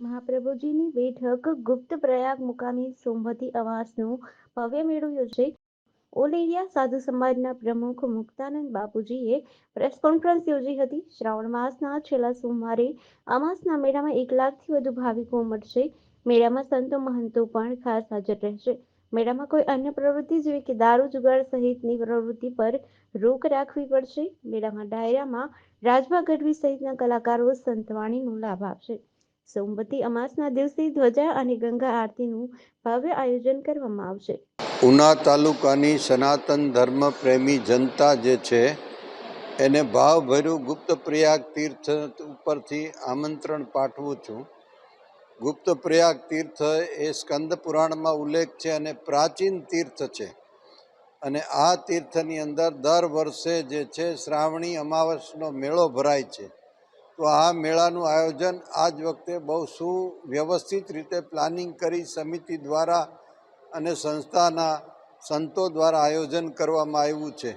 મહાપ્રભુજીની બેઠક ગુપ્ત પ્રયાગ મુકામે સોમવતી અવાસનું ભવ્ય મેળો યોજાઈ. ઓલેરિયા સાધુ સમાજના પ્રમુખ મુક્તાનંદ બાપુજીએ પ્રેસ કોન્ફરન્સ યોજી હતી. શ્રાવણ માસના છેલ્લા સોમવારે અમાસના મેળામાં એક લાખથી વધુ ભાવિકો ઉમટશે મેળામાં સંતો, મહંતો પણ ખાસ હાજર રહેશે. મેળામાં કોઈ અન્ય પ્રવૃત્તિ જેવી કે દારૂ જુગાર સહિતની પ્રવૃત્તિ પર રોક રાખવી પડશે. મેળામાં ડાયરામાં રાજભા ગઢવી સહિતના કલાકારો સંતવાણીનો લાભ આપશે. સોમવતી અમાસના દિવસે ધ્વજા અને ગંગા આરતીનું ભવ્ય આયોજન કરવામાં આવશે. ઉના તાલુકાની સનાતન ધર્મ પ્રેમી જનતા જે છે, એને ભાવભર્યું ગુપ્ત પ્રયાગ તીર્થ ઉપરથી આમંત્રણ પાઠવું છું. ગુપ્ત પ્રયાગ તીર્થ એ સ્કંદ પુરાણમાં ઉલ્લેખ છે અને પ્રાચીન તીર્થ છે. અને આ તીર્થની અંદર દર વર્ષે જે છે, શ્રાવણી અમાવસનો મેળો ભરાય છે. તો આ મેળાનું આયોજન આ જ વખતે બહુ સુવ્યવસ્થિત રીતે પ્લાનિંગ કરી સમિતિ દ્વારા અને સંસ્થાના સંતો દ્વારા આયોજન કરવામાં આવ્યું છે.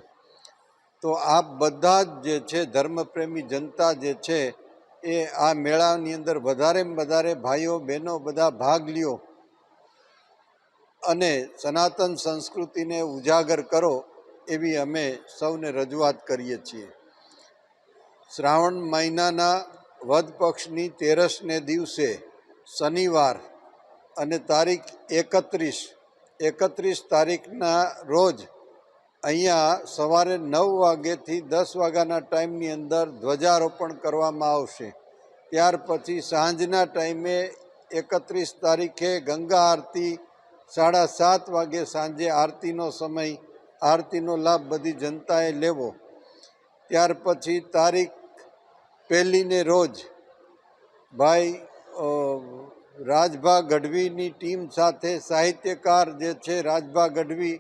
તો આપ બધા જ જે છે, ધર્મપ્રેમી જનતા જે છે, એ આ મેળાની અંદર વધારે વધારે ભાઈઓ, બહેનો બધા ભાગ લ્યો અને સનાતન સંસ્કૃતિને ઉજાગર કરો એવી અમે સૌને રજૂઆત કરીએ છીએ. શ્રાવણ મહિનાના વદ પક્ષની તેરસને દિવસે શનિવાર અને તારીખ એકત્રીસ. એકત્રીસ તારીખના રોજ અહીંયા સવારે નવ વાગ્યેથી દસ વાગ્યાના ટાઈમની અંદર ધ્વજારોપણ કરવામાં આવશે. ત્યાર પછી સાંજના ટાઈમે એકત્રીસ તારીખે ગંગા આરતી, સાડા સાત વાગે સાંજે આરતીનો સમય, આરતીનો લાભ બધી જનતાએ લેવો. ત્યાર પછી તારીખ પહેલીને રોજ ભાઈ રાજભા ગઢવીની ટીમ સાથે સાહિત્યકાર જે છે, રાજભા ગઢવી,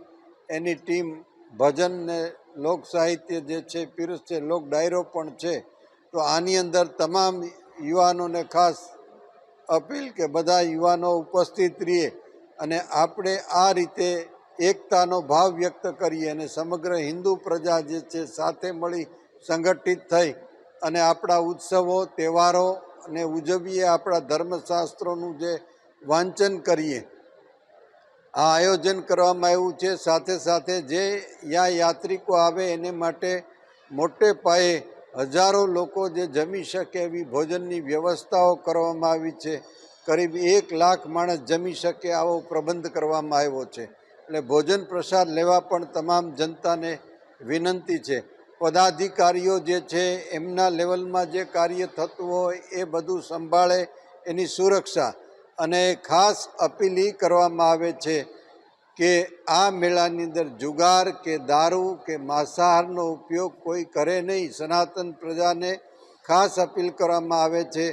એની ટીમ ભજન ને લોક સાહિત્ય જે છે પીરસશે લોક ડાયરો પણ છે. તો આની અંદર તમામ યુવાનોને ખાસ અપીલ કે બધા યુવાનો ઉપસ્થિત રહીએ અને આપણે આ રીતે એકતાનો ભાવ વ્યક્ત કરીએ અને સમગ્ર હિન્દુ પ્રજા જે છે, સાથે મળી સંગઠિત થઈ અને આપણા ઉત્સવો, તહેવારો અને ઉજવીએ આપણા ધર્મશાસ્ત્રોનું જે વાંચન કરીએ. આ આયોજન કરવામાં આવ્યું છે. સાથે સાથે જે યા યાત્રિકો આવે એને માટે મોટે પાયે હજારો લોકો જે જમી શકે એવી ભોજનની વ્યવસ્થાઓ કરવામાં આવી છે. કરીબ એક લાખ માણસ જમી શકે આવો પ્રબંધ કરવામાં આવ્યો છે. એટલે ભોજન પ્રસાદ લેવા પણ તમામ જનતાને વિનંતી છે. પદાધિકારીઓ જે છે, એમના લેવલમાં જે કાર્ય થતું હોય એ બધું સંભાળે એની સુરક્ષા. અને ખાસ અપીલ એ કરવામાં આવે છે કે આ મેળાની અંદર જુગાર કે દારૂ કે માંસાહારનો ઉપયોગ કોઈ કરે નહીં. સનાતન પ્રજાને ખાસ અપીલ કરવામાં આવે છે.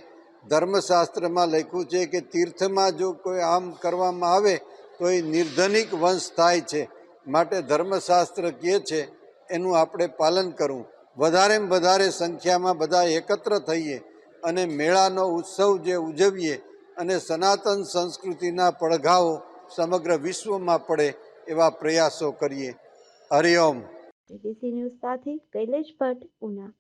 ધર્મશાસ્ત્રમાં લખ્યું છે કે તીર્થમાં જો કોઈ આમ કરવામાં આવે તો એ નિર્ધનિક વંશ થાય છે. માટે ધર્મશાસ્ત્ર કહે છે એનું આપણે પાલન કરવું વધારેમાં વધારે સંખ્યામાં બધા એકત્ર થઈએ અને મેળાનો ઉત્સવ જે ઉજવીએ અને સનાતન સંસ્કૃતિના પડઘાઓ સમગ્ર વિશ્વમાં પડે એવા પ્રયાસો કરીએ. હરિઓમ ન્યૂઝ સાથે કૈલેશ ભટ્ટ, ઉના.